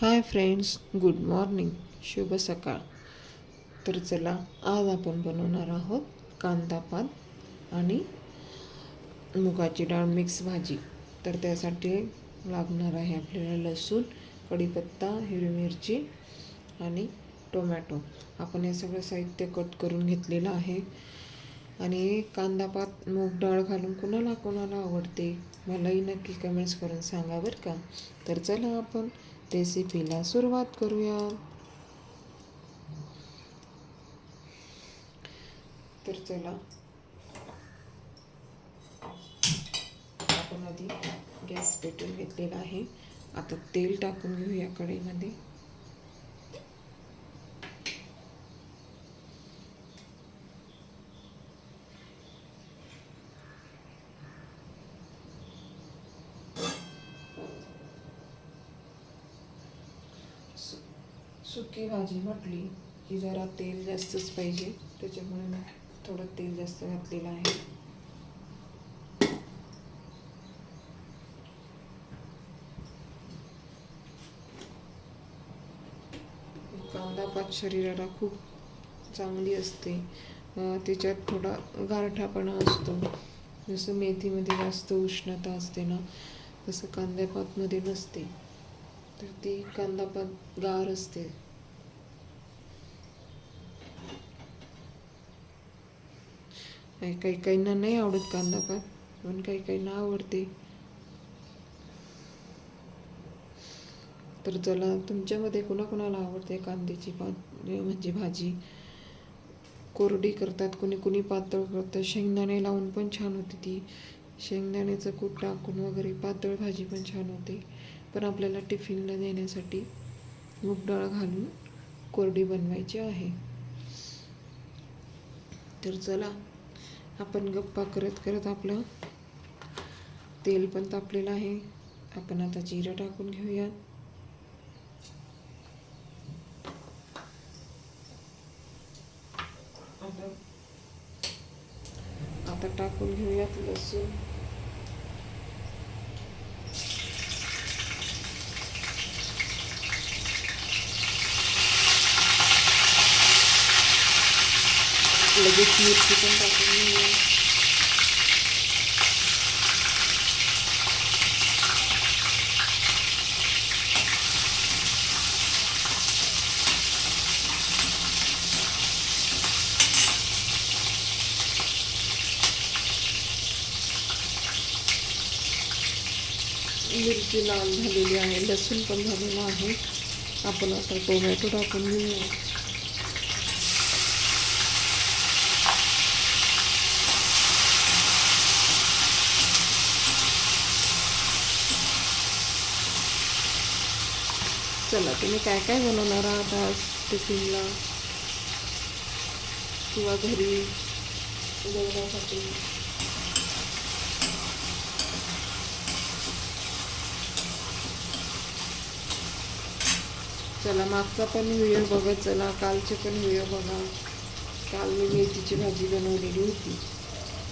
Hi friends good morning. शुभ सकाळ. तर चला आज आपण बनवणार आहोत कांदापात आणि मुगाची डाळ मिक्स भाजी. तर त्यासाठी लागणार आहे आपल्याला लसूण कढीपत्ता हिरवी मिरची आणि टोमॅटो. आपण हे सगळं साहित्य कट करून घेतलेलं आहे. आणि कांदापात मूग डाळ घालून कुणाला कोणाला आवडते? मलाही नक्की कमेंट्स करून सांगा बरं का. तर चला आपण रेसिपीला सुरुवात करूया तर चला. आपण आधी गॅस पेटून घेतलेला आहे. आता तेल टाकून घेऊया कढईमध्ये. सुकी भाजी म्हटली की जरा तेल जास्तच पाहिजे त्याच्यामुळे मी थोडं तेल जास्त घातलेलं आहे. कांदापात शरीराला खूप चांगली असते. त्याच्यात थोडा गारठापणा असतो. जसं मेथीमध्ये जास्त उष्णता असते ना तसं कांद्यापातमध्ये नसते. तर ती कांदापात गार असते. नाही काही काहींना नाही आवडत कांदापात पण काही काहींना आवडते. तर चला तुमच्यामध्ये कोणाकोणाला आवडते कांद्याची पात म्हणजे भाजी? कोरडी करतात कोणी कोणी पातळ करतात. शेंगदाणे लावून पण छान होती ती. शेंगदाण्याचं कूट टाकून वगैरे पातळ भाजी पण छान होते. पण आपल्याला टिफिनला देण्यासाठी मूग डाळ घालून कोरडी बनवायची आहे. तर चला आपण गप्पा करत करत आपलं तेल पण तापलेलं आहे. आपण आता जिरं टाकून घेऊया आता आता टाकून घेऊयात लसूण. लगेच मिरची पण टाकून घेऊया मिरची लाल झालेली आहे लसूण पण झालेला आहे. आपण आता टोमॅटो टाकून घेऊया. चला तुम्ही काय काय बनवणार आहात आज टिफिनला? किंवा घरी जेवण्यासाठी चला मागचा पण व्हिडिओ बघत चला कालचे पण व्हिडिओ बघा. काल मी मेथीची भाजी बनवलेली होती.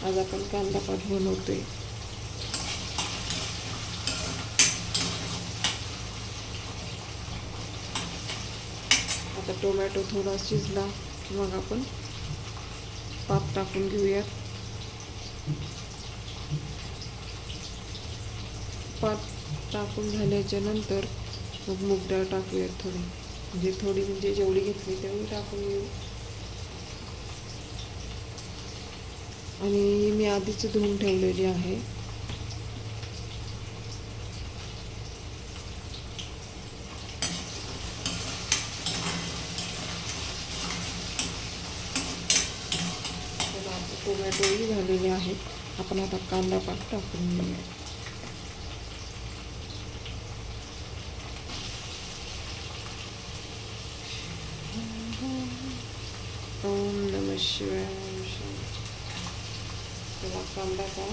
आज आपण कांदा पाठ बनवतोय. आता टोमॅटो थोडा शिजला की मग आपण पात टाकून घेऊयात. पात टाकून झाल्याच्यानंतर मग मूग डाळ टाकूयात थोडी. म्हणजे थोडी म्हणजे जेवढी घेतली तेवढी टाकून घेऊ. आणि मी आधीच धुवून ठेवलेली आहे. आता टोमॅटोही झालेले आहेत. आपण आता कांदा पाक टाकून घेऊया. ओम नम शिवाय ओम शांती. तेव्हा कांदा का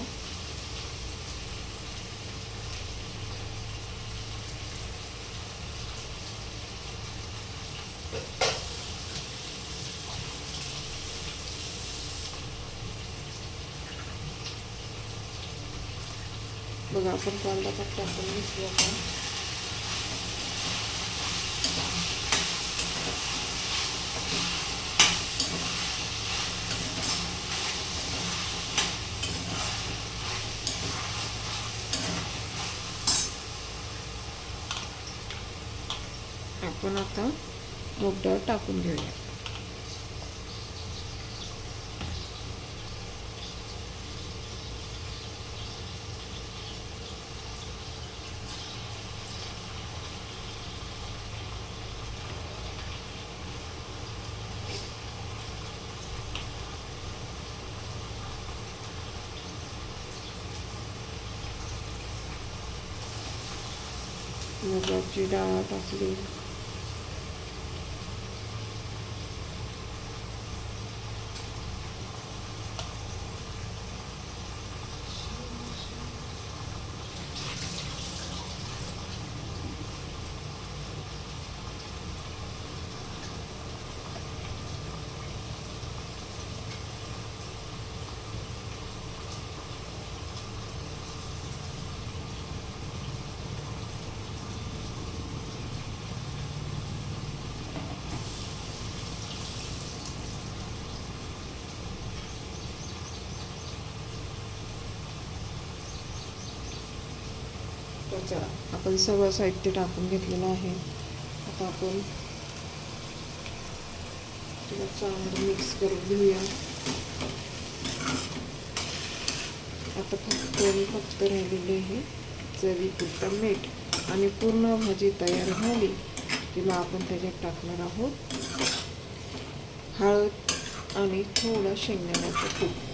बघा आपण कांदा पात टाकून घेतली आता आपण आता मूग डाळ टाकून घेऊया. मुगाची डाळ टाकली. तर आपण सगळं साहित्य टाकून घेतलेलं आहे. आता आपण त्याला चांगलं मिक्स करून घेऊया. आता फक्त फक्त राहिलेले आहे चवीपुरतं मीठ आणि पूर्ण भाजी तयार झाली. तिला आपण त्याच्यात टाकणार आहोत. हळद आणि थोडा शेंगदाण्याचं तूप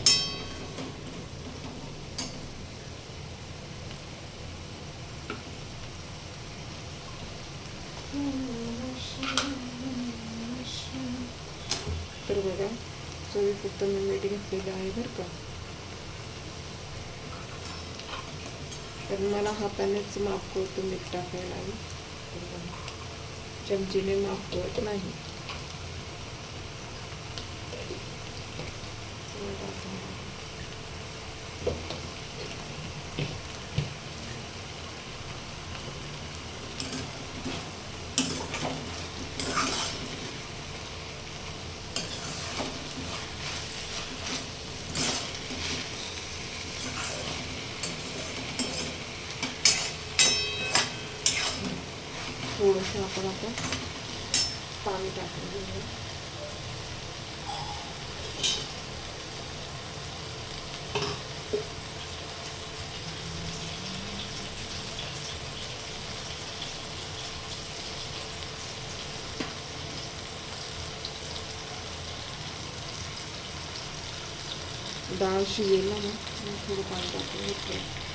तर बघा चवीपुरतं मी आहे बरं का तर मला हातानेच माफ करतो मीठ टाकायला चमचीने माफ करत नाही थोडंसं आपण आता पाणी टाकून घेऊया डाळ शिजेल ना मग मग थोडं पाणी टाकून घेतलं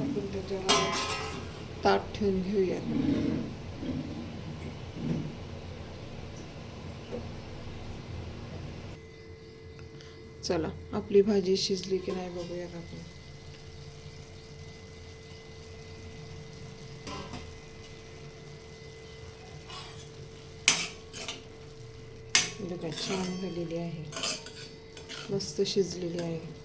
आपण त्याच्यावर ताट ठेवून घेऊयात चला आपली भाजी शिजली की नाही बघूयात आपण. बघा छान झालेली आहे. मस्त शिजलेली आहे.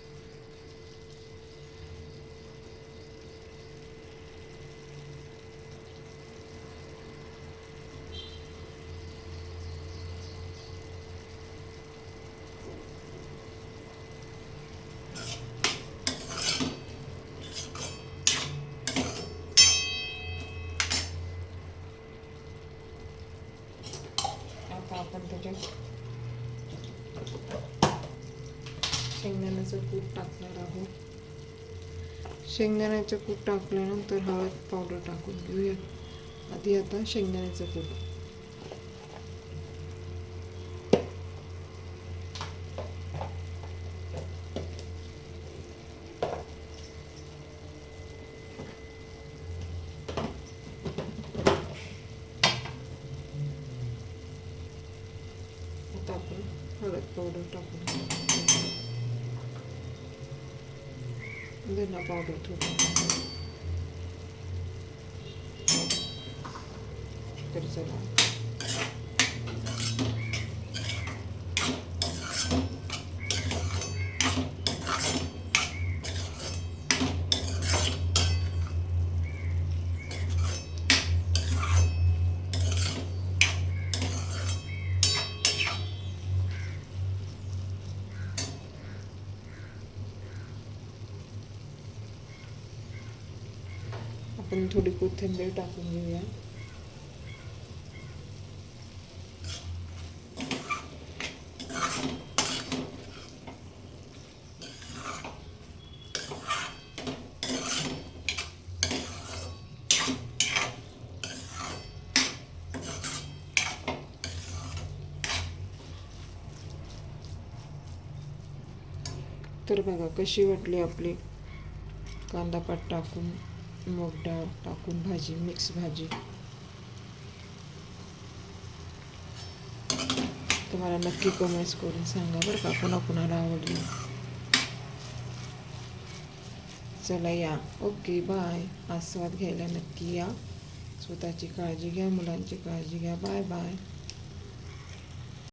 कूट टाकणार आहोत. शेंगदाण्याचं कूट टाकल्यानंतर हळद पावडर टाकून घेऊया. आधी आता शेंगदाण्याचं कूट आता आपण हळद पावडर टाकून धना पावडर थोडं तर चला आपण थोडी कोथिंबीर टाकून घेऊया. तर बघा कशी वाटली आपली कांदा पात टाकून. मूग डाळ टाकून भाजी मिक्स भाजी. तुम्हाला नक्की कमेंट्स करून सांगा बरं का कुणा कुणाला आवडली. चला या. ओके बाय आस्वाद घ्यायला नक्की या. स्वतःची काळजी घ्या मुलांची काळजी घ्या. Bye bye